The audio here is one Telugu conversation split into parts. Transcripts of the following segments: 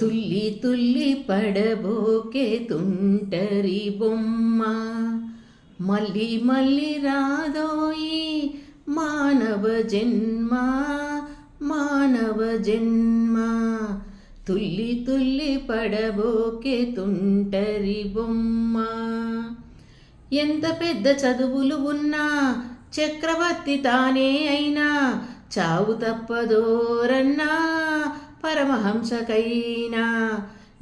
తుల్లి తుల్లి పడబోకే తుంటరి బొమ్మ. మళ్ళీ మళ్ళీ రాదోయి మానవ జన్మ మానవ జన్మ. తుల్లి తుల్లి పడబోకే తుంటరి బొమ్మ. ఎంత పెద్ద చదువులు ఉన్నా చక్రవర్తి తానే అయినా చావు తప్పదోరన్నా పరమహంసకైనా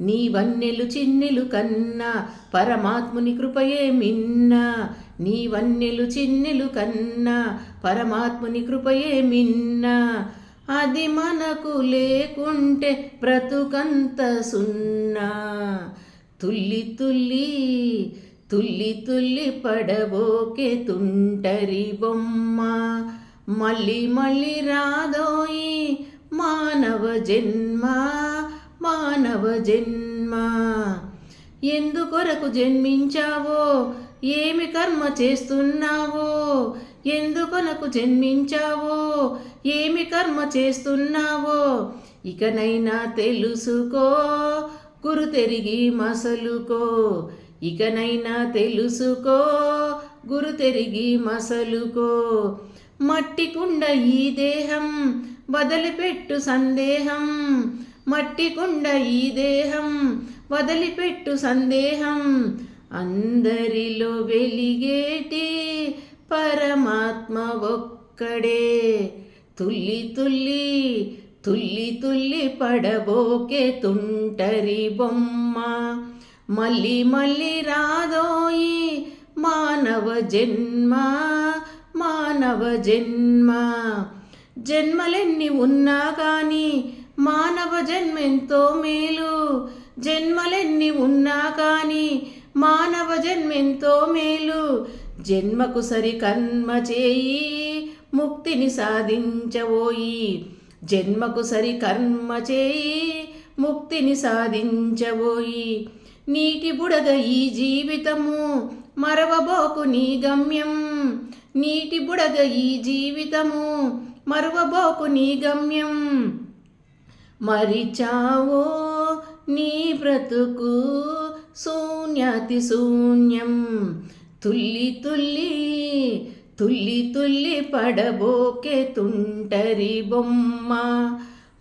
నీ వన్నెలు చిన్నెలు కన్నా పరమాత్ముని కృపయే మిన్నా నీ వన్నెలు చిన్నెలు కన్నా పరమాత్ముని కృపయే మిన్నా. అది మనకు లేకుంటే బ్రతుకంత సున్నా. తుల్లి తుల్లి తుల్లి తుల్లి పడబోకే తుంటరి బొమ్మ. మళ్ళీ మళ్ళీ రాదోయి మానవ జన్మ మానవ జన్మ. ఎందుకొరకు జన్మించావో ఏమి కర్మ చేస్తున్నావో? ఎందుకొనకు జన్మించావో ఏమి కర్మ చేస్తున్నావో? ఇకనైనా తెలుసుకో గురు తెరిగి మసలుకో. ఇకనైనా తెలుసుకో గురు తెరిగి మసలుకో. మట్టి కుండ ఈ దేహం వదిలిపెట్టు సందేహం. మట్టి కుండ ఈ దేహం. వదిలిపెట్టు సందేహం. అందరిలో వెలిగేటి పరమాత్మ ఒక్కడే. తుల్లి తుల్లి తుల్లి తుల్లి పడబోకే తుంటరి బొమ్మ. మళ్ళీ మళ్ళీ రాదోయి మానవ జన్మ మానవ జన్మ. జన్మలెన్ని ఉన్నా కానీ మానవ జన్మెంతో మేలు. జన్మలెన్ని ఉన్నా కానీ మానవ జన్మెంతో మేలు. జన్మకు సరి కర్మ చేయి ముక్తిని సాధించబోయి. జన్మకు సరి కర్మ చేయి ముక్తిని సాధించబోయి. నీటి బుడగ ఈ జీవితము మరవబోకు నీ గమ్యం నీటి బుడగ ఈ జీవితము. మరువబోకు నీ గమ్యం. మరిచావో నీ బ్రతుకు శూన్యాతి శూన్యం. తుల్లి తుల్లి తుల్లి తుల్లి పడబోకే తుంటరి బొమ్మ.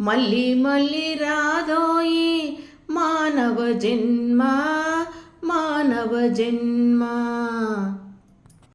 మళ్ళీ మళ్ళీ రాదోయి మానవ జన్మ. మానవ జన్మ